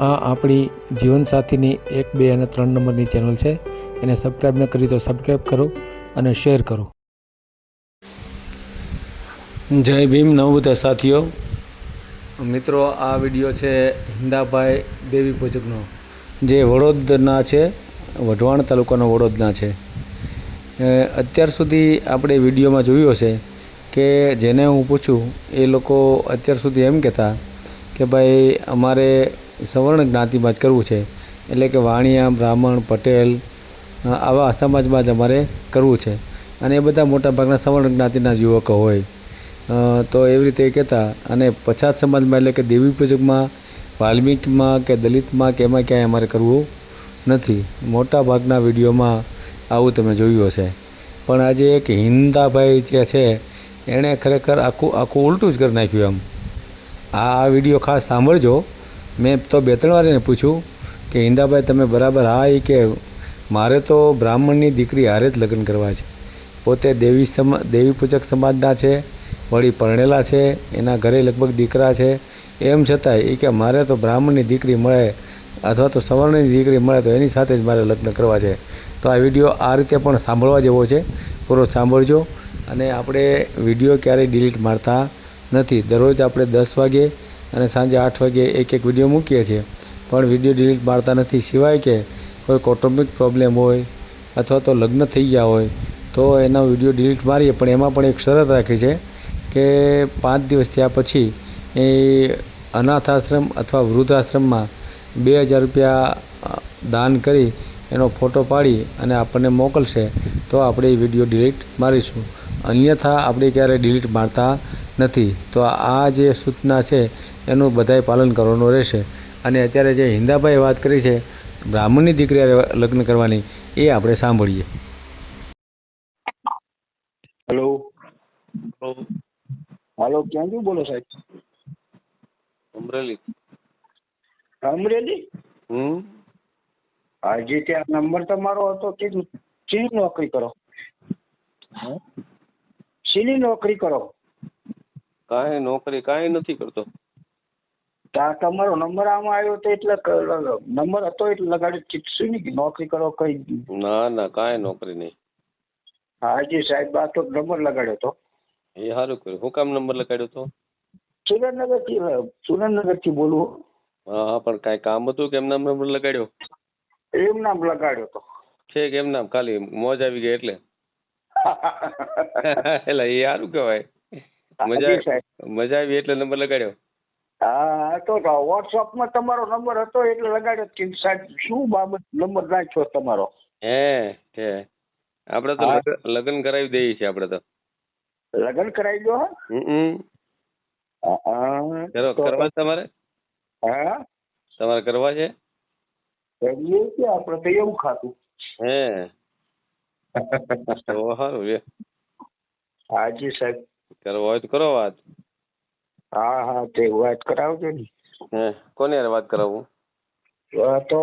આ આપણી જીવનસાથીની એક બે અને ત્રણ નંબરની ચેનલ છે. એને સબસ્ક્રાઈબ ન કરી તો સબસ્ક્રાઈબ કરો અને શેર કરો. જય ભીમ નવબુદ્ધ સાથીઓ. મિત્રો આ વીડિયો છે હિંદાભાઈ દેવી પૂજકનો જે વડોદના છે વઢવાણ તાલુકાનો વડોદના છે. અત્યાર સુધી આપણે વિડીયોમાં જોયું હશે કે જેને હું પૂછું એ લોકો અત્યાર સુધી એમ કહેતા કે ભાઈ અમારે સવર્ણ જ્ઞાતિમાં જ કરવું છે. એટલે કે વાણિયા, બ્રાહ્મણ, પટેલ આવા સમાજમાં જ અમારે કરવું છે. અને એ બધા મોટાભાગના સવર્ણ જ્ઞાતિના યુવકો હોય. તો એવી રીતે કહેતા, અને પછાત સમાજમાં એટલે કે દેવી પૂજકમાં, વાલ્મિકમાં કે દલિતમાં કે એમાં ક્યાંય અમારે કરવું નથી. મોટા ભાગના વિડીયોમાં આવું તમે જોયું હશે. પણ આજે એક હિંદાભાઈ જે છે, એણે ખરેખર આખું આખું ઉલટું જ કરી નાખ્યું એમ. આ વીડિયો ખાસ સાંભળજો. મેં તો બે ત્રણ વાર એને પૂછ્યું કે હિંદાભાઈ તમે બરાબર હા એ કે મારે તો બ્રાહ્મણની દીકરી હારે જ લગ્ન કરવા છે. પોતે દેવી સમા, દેવી પૂજક સમાજના છે, વળી પરણેલા છે, એના ઘરે લગભગ દીકરા છે. એમ છતાંય એ કે મારે તો બ્રાહ્મણની દીકરી મળે અથવા તો સવર્ણની દીકરી મળે તો એની સાથે જ મારે લગ્ન કરવા છે. તો આ વીડિયો આ રીતે પણ સાંભળવા જેવો છે. પૂરો સાંભળજો. અને આપણે વીડિયો ક્યારેય ડિલીટ મારતા નથી. દરરોજ આપણે દસ વાગે અને સાંજે આઠ વાગે એક એક વીડિયો મૂકીએ છીએ. પણ વીડિયો ડિલીટ મારતા નથી. સિવાય કે કોઈ કૌટુંબિક પ્રોબ્લેમ હોય અથવા તો લગ્ન થઈ ગયા હોય, તો એના વીડિયો ડિલીટ મારીએ. પણ એમાં પણ એક શરત રાખી છે કે પાંચ દિવસ થયા પછી એ અનાથ આશ્રમ અથવા વૃદ્ધાશ્રમમાં બે હજાર રૂપિયા દાન કરી એનો ફોટો પાડી અને આપણને મોકલશે, તો આપણે એ વીડિયો ડિલીટ મારીશું. અન્યથા આપણે ક્યારેય ડિલીટ મારતા નથી. તો આ જે સૂચના છે એનું બધાએ પાલન કરવાનું રહેશે. અને અત્યારે જે હિન્દાભાઈએ વાત કરી છે બ્રાહ્મણની દીકરી લગ્ન કરવાની એ આપણે સાંભળીએ. હેલો હાલો ક્યાંથી બોલો સાહેબ? અમરેલી. અમરેલી? હમ. આજે ત્યાં નંબર તમારો હતો કે શેની નોકરી કરો? શેની નોકરી કરો? કાંઈ નોકરી કાંઈ નથી કરતો. તમારો નંબર આમાં આવ્યો તો એટલે નંબર હતો એટલે લગાડી ચીકશું નહીં કે નોકરી કરો કઈ ના ના કાંઈ નોકરી નહીં. હાજી સાહેબ આ તો નંબર લગાડ્યો તો. એ સારું કર્યું. હું કામ નંબર લગાડ્યો તો? સુરેન્દ્રનગરથી સુરેન્દ્રનગરથી બોલું. હા હા પણ કાંઈ કામ હતું કે એમ નામ નંબર લગાડ્યો? એમ નામ લગાડ્યો તો. છે કે એમ નામ. ખાલી મોજ આવી ગઈ એટલે. એટલે એ સારું કહેવાય. મજા મજા આવી એટલે નંબર લગાડ્યો? હા તો વોટ્સઅપમાં તમારો નંબર હતો એટલે લગાડ્યો કે સાહેબ શું બાબત નંબર નાખ્યો તમારો? હે છે આપણે તો લગ્ન કરાવી દઈએ છીએ આપણે તો. લગ્ન કરાવી દો હા? હા કરવા છે તમારે? હા? તમારે કરવા છે? કરીએ કે આપણે તો એવું ખાતું. હે. લે હાજી સાહેબ. કરવો હોય તો કરો વાત. હા હા તે વાત કરાવજો ને. હે કોની હારે વાત કરાવું આ તો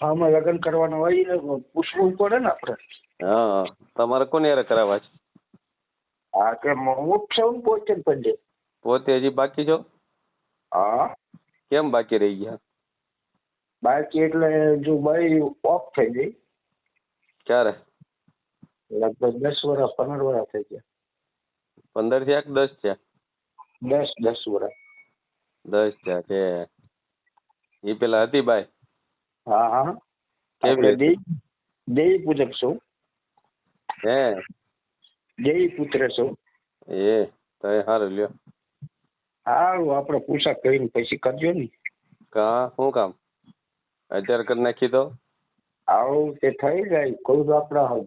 આમાં લગ્ન કરવાના હોય ને પૂછવું પડે ને આપણે. હા. તમારે કોની હારે કરાવવા છે? હા કે હું છું ને પોતે જ પોતે હજી બાકી છો? હા. કેમ બાકી રહી ગયા? બાકી એટલે જો ભાઈ ઓફ થઈ ગઈ. ક્યારે? લગભગ દસ વર્ષ પંદર વર્ષ થઈ ગયા. પંદર થયા કે દસ થયા દસ દસ વર્ષ દસ થયા કે એ પેલા હતી બાઈ હા હા. કેવી આપણે રીતે? દેવી દેવી પૂજક છું. હે. દેવી પુત્ર છું. એ તો એ સારું લ્યો. સારું આપણે પૂછા કરીને પછી કરજો ને. કા શું કામ? અત્યારે કરી નાખી તો? આવું તે થઈ જાય કોઈ તો આપણા હે?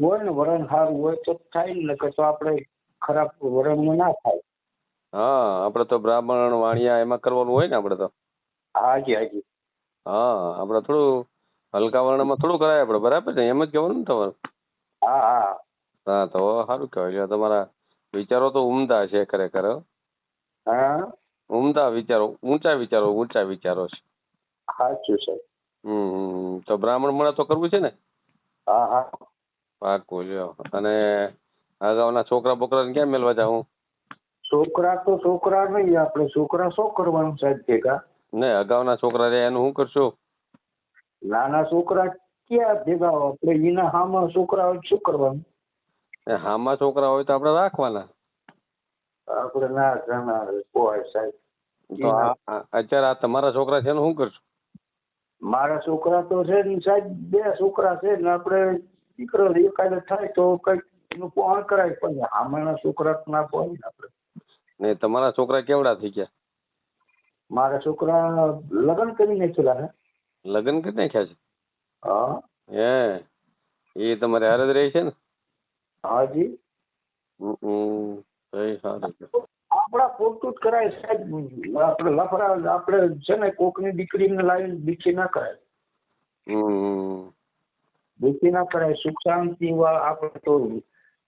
હોય ને વરણ સારું હોય તો થાય ને નકર તો આપણે ખરાબ વરણ ના થાય. હા આપણે તો બ્રાહ્મણ વાણિયા એમાં કરવાનું હોય ને આપણે તો. હાજી હાજી. હા આપણે થોડું હલકા વર્ણમાં થોડું કરાય આપણે બરાબર ને એમ જ કહેવાનું ને તમારું? હા હા. હા તો સારું કહેવાય. તમારા વિચારો તો ઉમદા છે ખરેખર હા. ઉમદા વિચારો ઊંચા વિચારો ઊંચા વિચારો છે. સાચું છે. હમ હમ, હમ. તો બ્રાહ્મણ મળે તો કરવું છે ને? હા હા. પાકું લ્યો અને અગાઉના છોકરા બોકરાને ક્યાં મેળવા જાઉં? છોકરા તો છોકરા નહીં આપણે છોકરા શું કરવાનું સાહેબ ભેગા? ને અગાઉના છોકરા રહ્યા એનું શું કરશો? નાના છોકરા ક્યાં ભેગા? આપણે એના હામાં છોકરા હોય શું કરવાનું? એ હામાં છોકરા હોય તો આપણે રાખવાના. આપણે ના જાણા હોય સાહેબ. તો અત્યારે આ તમારા છોકરા છે એનું શું કરશો? મારા છોકરા તો છે ને સાહેબ બે છોકરા છે ને આપણે દીકરો એકાદ થાય તો કંઈક એનું પોણ કરાય પણ આમાંના છોકરા ના ને આપણે. ને તમારા છોકરા કેવડા થઈ ગયા? મારા છોકરા લગ્ન કરી નાખેલા હે. લગ્ન કરી નાખ્યા છે? હા. હે એ તમારે હારે જ રહે છે ને? હાજી. આપણા પૂરતું જ કરાય સાહેબ. આપણે લફડા આપણે છે ને કોકની દીકરીને લાવીને બીખી ના કરાય. હમ. બીખી ના કરાય સુખ શાંતિ આપણે તો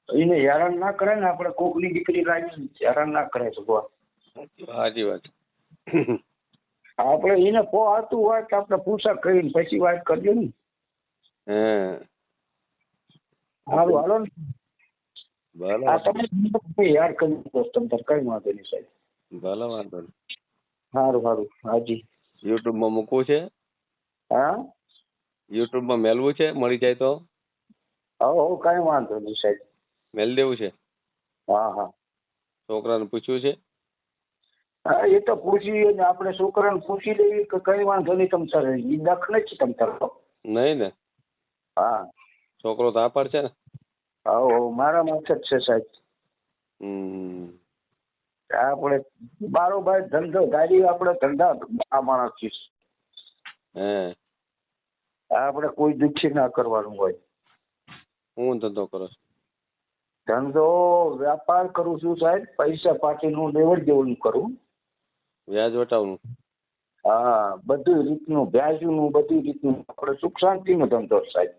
એને હેરાન ના કરાય ને આપણે કોકની દીકરી લાગી હેરાન ના કરાય ભગવાન. સાચી વાત. આપણે એને પો આવતું હોય તો આપણે પૂછા કરીને પછી વાત કરજો ને. સારું હાલો ને. આ તમે યાર કરી દો તમ કઈ વાંધો નહીં સાહેબ. ભલે વાંધો નહીં. સારું સારું હાજી. યુટ્યુબમાં મૂકવું છે? હા? યુટ્યુબ મેળવું મેલવું છે? મળી જાય તો? હો હો કઈ વાંધો નહીં સાહેબ. મેલ દેવું છે? હા હા. છોકરાને પૂછ્યું છે? હા એ તો પૂછી ને આપણે છોકરાને પૂછી લઈએ કે કઈ વાંધો નહીં તમ સર ઈ દખને નથી તમ તારે નહીં ને? હા. છોકરો તો આ છે ને? હા હો મારા માથે જ છે સાહેબ. હમ. આપણે બારોબાર ધંધો ગાડી આપણે ધંધા આ માણસ હે. આપણે કોઈ દુઃખી ના કરવાનું હોય. હું ધંધો કરો છો? ધંધો વ્યાપાર કરું છું સાહેબ પૈસા પાટીનું લેવડ દેવડનું કરું. વ્યાજ વટાવનું હા બધી રીતનું વ્યાજનું બધી રીતનું. આપણે સુખ શાંતિનો ધંધો સાહેબ.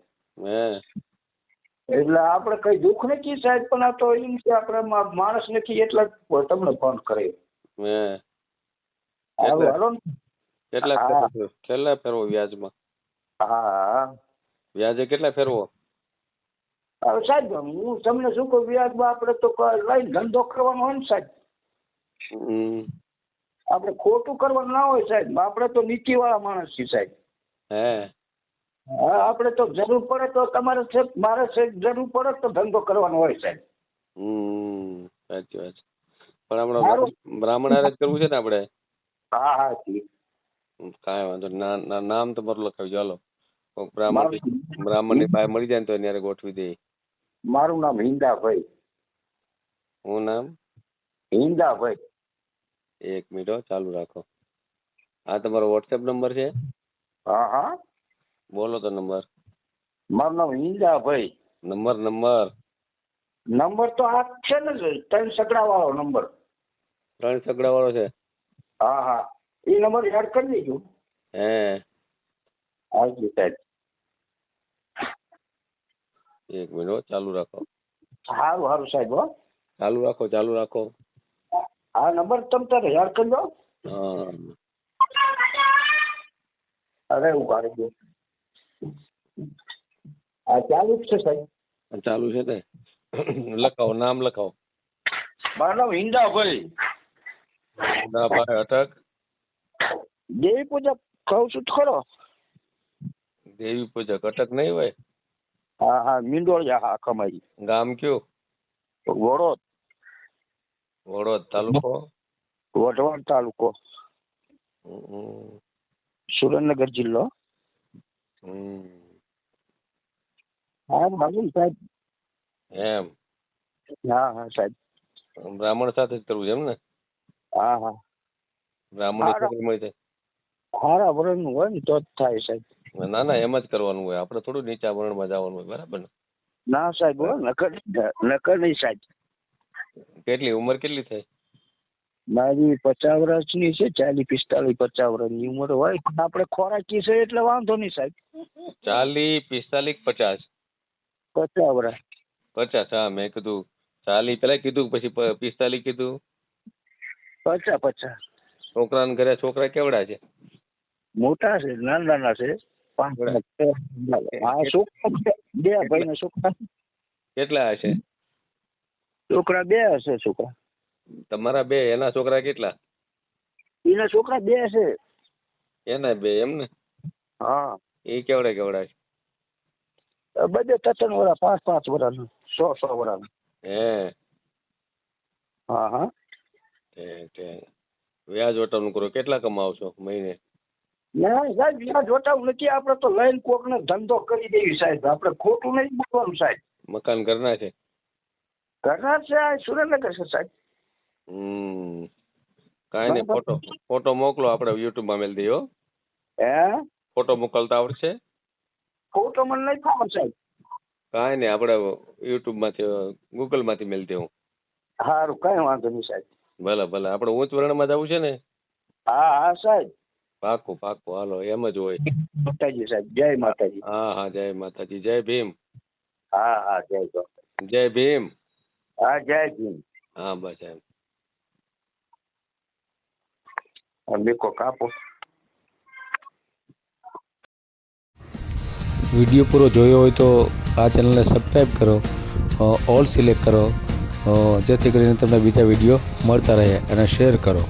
હે. એટલે આપણે કઈ દુઃખ નથી સાહેબ પણ આ તો એમ કે આપણે માણસ નથી એટલે તમને ફોન કર્યો. કેટલા કેટલા ફેરવો વ્યાજમાં? હા. વ્યાજે કેટલા ફેરવો? હવે સાહેબ હું તમને શું કહું વ્યાજમાં આપણે તો લઈને ધંધો કરવાનો હોય ને સાહેબ. હમ. આપણે ખોટું કરવાનું ના હોય સાહેબ. આપણે તો નીતિવાળા માણસ છીએ સાહેબ. હે. હા આપણે તો જરૂર પડે તો તમારે છે મારે છે જરૂર પડે તો ધંધો કરવાનો હોય સાહેબ. હમ સાચી વાત પણ હમણાં બ્રાહ્મણ આરે કરવું છે ને આપણે? હા હા કાંઈ વાંધો. ના નામ તમારું લખાવજો હાલો. કોક બ્રાહ્મણની પાસે મળી જાય ને તો એની હારે ગોઠવી દે. મારું નામ હિંદાભાઈ. હું નામ? હિંદાભાઈ. એક મિનિટ હો, ચાલુ રાખો. આ તમારો વોટ્સએપ નંબર છે? હા હા. બોલો તો નંબર. મારું નામ હિંદાભાઈ. Number number. નંબર તો આ છે ને ત્રણ સગડા વાળો નંબર. ત્રણ સગડા વાળો છે? હા હા. એ નંબર યાદ કરી દેજો. હે. હાજી સાહેબ એક મિનિટ હો, ચાલુ રાખો. સારું સારું સાહેબ હો. ચાલુ રાખો ચાલુ રાખો. આ નંબર તમે તારે યાદ કરજો. હા. અરે ઊભા રહેજો આ ચાલુ જ છે સાહેબ. ચાલુ છે ને? લખાવો નામ લખાવો. મારું હિંદાભાઈ. ના ભાઈ અટક. દેવી પૂજા કહું છું ખરો. દેવી પૂજા કટક નહીં હોય? હા હા મીંડોળિયા હા કમાઈ ગામ કયું? વડોદ. વડોદ તાલુકો? વઢવાણ તાલુકો. સુરેન્દ્રનગર જિલ્લો. હા માલુમ સાહેબ. એમ? હા હા સાહેબ. બ્રાહ્મણ સાથે જ કરવું છે એમ ને? હા હા. બ્રાહ્મણ મળી જાય. હારા વર્ણનું હોય ને તો જ થાય સાહેબ. ના ના એમ જ કરવાનું હોય. આપણે થોડું નીચા વર્ણમાં જવાનું હોય બરાબર ને? ના સાહેબ નકર નકર નહીં સાહેબ. કેટલી ઉંમર કેટલી થઈ? મારી પચાસ વર્ષની છે ચાલીસ પિસ્તાલીસ પચાસ વર્ષની ઉંમર હોય. પણ આપણે ખોરાકી છે એટલે વાંધો નહીં સાહેબ. ચાલી પિસ્તાલીસ પચાસ? પચાસ વર્ષ પચાસ હા મેં કીધું ચાલી પેલા કીધું પછી પિસ્તાલીસ કીધું? પચાસ પચાસ. છોકરાના ઘરે છોકરા કેવડા છે? મોટા છે નાના નાના છે. પાંચ હા છોકરા બે ભાઈ છોકરા. કેટલા હશે? છોકરા બે હશે છોકરા. તમારા બે એના છોકરા કેટલા? એના છોકરા બે હશે. એના બે એમ ને હા. એ કેવડે કેવડા છે બધે ત્રણ વર્ષ પાંચ પાંચ વર્ષ સો સો વર્ષ હે. હા હા. વ્યાજ વટાવનું કરો. કેટલા કમાવ છો મહિને? ના સાહેબ ત્યાં જોતા નથી. આપણે તો લઈને કોકને ધંધો કરી દેવી સાહેબ. આપણે ખોટું નહીં બોલવાનું સાહેબ. મકાન ઘરના છે? ઘરના છે આ સુરેન્દ્રનગર છે સાહેબ. હમ. કાંઈ નહીં ફોટો ફોટો મોકલો આપણે યુટ્યુબમાં મેલ દઈએ હો. હે? ફોટો મોકલતા આવડશે? ફોટો મને નહીં ફાવે સાહેબ. કાંઈ નહીં આપણે યુટ્યુબમાંથી ગૂગલમાંથી મેલ દઉં સારું કઈ વાંધો નહીં સાહેબ. ભલે ભલે. આપણે ઉચ્ચ વર્ણમાં જવું છે ને? હા હા સાહેબ. પાકું પાકું હાલો એમ જ હોય. માતાજી સાહેબ જય માતાજી. હા હા જય માતાજી. જય ભીમ. હા હા જય જય ભીમ. હા જય ભીમ. હા બસ એમ. બીકો કાપો. વીડિયો પૂરો જોયો હોય તો આ ચેનલને સબસ્ક્રાઈબ કરો ઓલ સિલેક્ટ કરો જેથી કરીને તમને બીજા વીડિયો મળતા રહે અને શેર કરો.